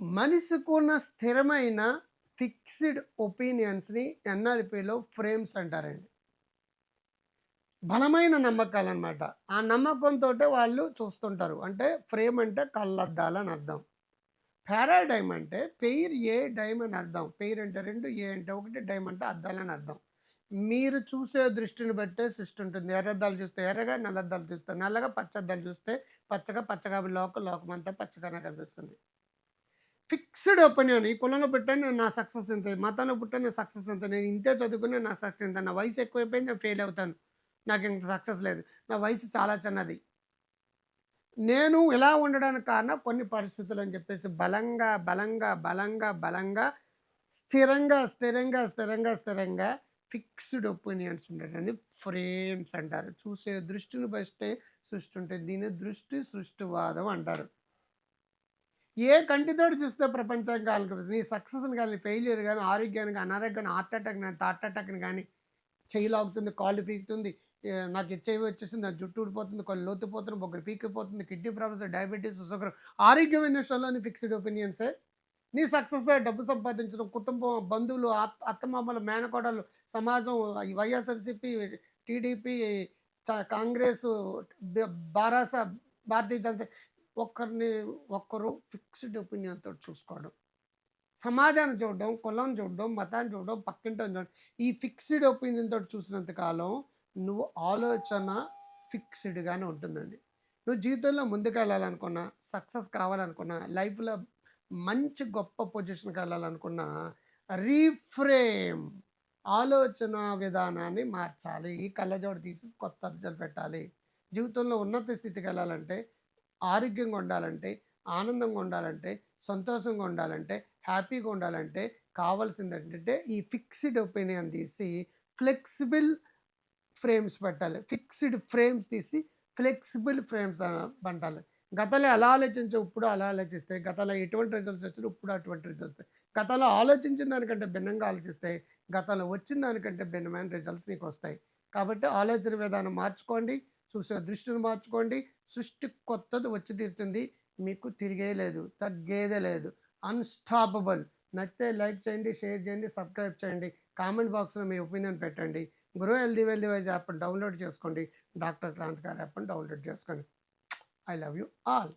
మనిషికున్న స్థిరమైన fixed ఒపీనియన్స్ని ఎన్ఆర్పిలో frames అంటారండి. బలమైన నమ్మకాలు అనమాట ఆ నమ్మకంతో వాళ్ళు చూస్తుంటారు. అంటే ఫ్రేమ్ అంటే కళ్ళద్దాలని అర్థం. పారాడైమ్ అంటే పెయిర్ ఏ డైమ్ అని అర్థం. పెయిర్ అంటే రెండు ఏ అంటే ఒకటి డైమ్ అంటే అద్దాలని అర్థం. మీరు చూసే దృష్టిని బట్టే సృష్టి ఉంటుంది. ఎర్రద్దాలు చూస్తే ఎర్రగా నల్లద్దాలు చూస్తే నల్లగా పచ్చద్దాలు చూస్తే పచ్చగా పచ్చగా లోక లోకమంతా పచ్చగానే కనిపిస్తుంది. ఫిక్స్డ్ ఒపీనియన్ ఈ కులంలో పుట్టాను నేను నా సక్సెస్ ఎంత మతంలో పుట్టాను నేను సక్సెస్ ఎంత నేను ఇంతే చదువుకునే నా సక్సెస్ ఎంత నా వయసు ఎక్కువైపోయింది నేను ఫెయిల్ అవుతాను. నాకు ఇంత సక్సెస్ లేదు. నా వయసు చాలా చిన్నది. నేను ఇలా ఉండడానికి కారణం కొన్ని పరిస్థితులు అని చెప్పేసి బలంగా బలంగా బలంగా బలంగా స్థిరంగా స్థిరంగా స్థిరంగా స్థిరంగా ఫిక్స్డ్ ఒపీనియన్స్ ఉండేటండి. ఫ్రేమ్స్ అంటారు. చూసే దృష్టిని బట్టే సృష్టి ఉంటుంది దీని దృష్టి సృష్టివాదం అంటారు. ఏ కంటితోటి చూస్తే ప్రపంచం కాలిపిస్తుంది నీ సక్సెస్ని కానీ ఫెయిలియర్ కానీ ఆరోగ్యాన్ని కానీ అనారోగ్యాన్ని హార్ట్ అటాక్ కానీ హార్ట్ అటాక్ని కానీ చెయ్యి లాగుతుంది కాళ్ళు పీకుతుంది నాకు హెచ్ఐవి వచ్చేసింది నా జుట్టు ఊడిపోతుంది కొన్ని లోతుపోతుంది ఒకటి పీకిపోతుంది కిడ్నీ ప్రాబ్లమ్స్ డయాబెటీస్ షుగర్ ఆరోగ్యమైన విషయంలోని ఫిక్స్డ్ ఒపీనియన్సే నీ సక్సెస్ డబ్బు సంపాదించడం కుటుంబం బంధువులు అత్త అత్తమామలు మేనకోడలు సమాజం వైఎస్ఆర్సీపీ టీడీపీ కాంగ్రెస్ బారాస భారతీయ జనతా ఒక్కరిని ఒక్కరు ఫిక్స్డ్ ఒపీనియన్తో చూసుకోవడం. సమాజాన్ని చూడడం కులం చూడడం మతాన్ని చూడడం పక్కింటో చూడడం ఈ ఫిక్స్డ్ ఒపీనియన్ తోటి చూసినంత కాలం నువ్వు ఆలోచన ఫిక్స్డ్గానే ఉంటుందండి. నువ్వు జీవితంలో ముందుకెళ్ళాలనుకున్నా సక్సెస్ కావాలనుకున్నా లైఫ్లో మంచి గొప్ప పొజిషన్కి వెళ్ళాలనుకున్నా రీఫ్రేమ్ ఆలోచన విధానాన్ని మార్చాలి. ఈ కళ్ళజోడు తీసి కొత్త అర్జలు పెట్టాలి. జీవితంలో ఉన్నత స్థితికి వెళ్ళాలంటే ఆరోగ్యంగా ఉండాలంటే ఆనందంగా ఉండాలంటే సంతోషంగా ఉండాలంటే హ్యాపీగా ఉండాలంటే కావాల్సింది ఏంటంటే ఈ ఫిక్స్డ్ ఒపీనియన్ తీసి ఫ్లెక్సిబుల్ ఫ్రేమ్స్ పెట్టాలి. ఫిక్స్డ్ ఫ్రేమ్స్ తీసి ఫ్లెక్సిబుల్ ఫ్రేమ్స్ పంటాలి గతంలో ఎలా ఆలోచించో ఇప్పుడు అలా ఆలోచిస్తే గతంలో ఎటువంటి రిజల్ట్స్ వచ్చినా ఇప్పుడు అటువంటి రిజల్ట్స్ వస్తాయి. గతంలో ఆలోచించిన దానికంటే భిన్నంగా ఆలోచిస్తే గతంలో వచ్చిన దానికంటే భిన్నమైన రిజల్ట్స్ నీకు వస్తాయి. కాబట్టి ఆలోచన విధానం మార్చుకోండి చూసే దృష్టిని మార్చుకోండి సృష్టి కొత్తది వచ్చి తీరుతుంది మీకు తిరిగే లేదు తగ్గేదే లేదు. అన్స్టాపబుల్ నచ్చితే లైక్ చేయండి షేర్ చేయండి సబ్స్క్రైబ్ చేయండి. కామెంట్ బాక్స్లో మీ ఒపీనియన్ పెట్టండి. Guru healthy wealthy wise app download చేసుకోండి. డాక్టర్ క్రాంతికారి యాప్ని డౌన్లోడ్ చేసుకోండి. I love you all.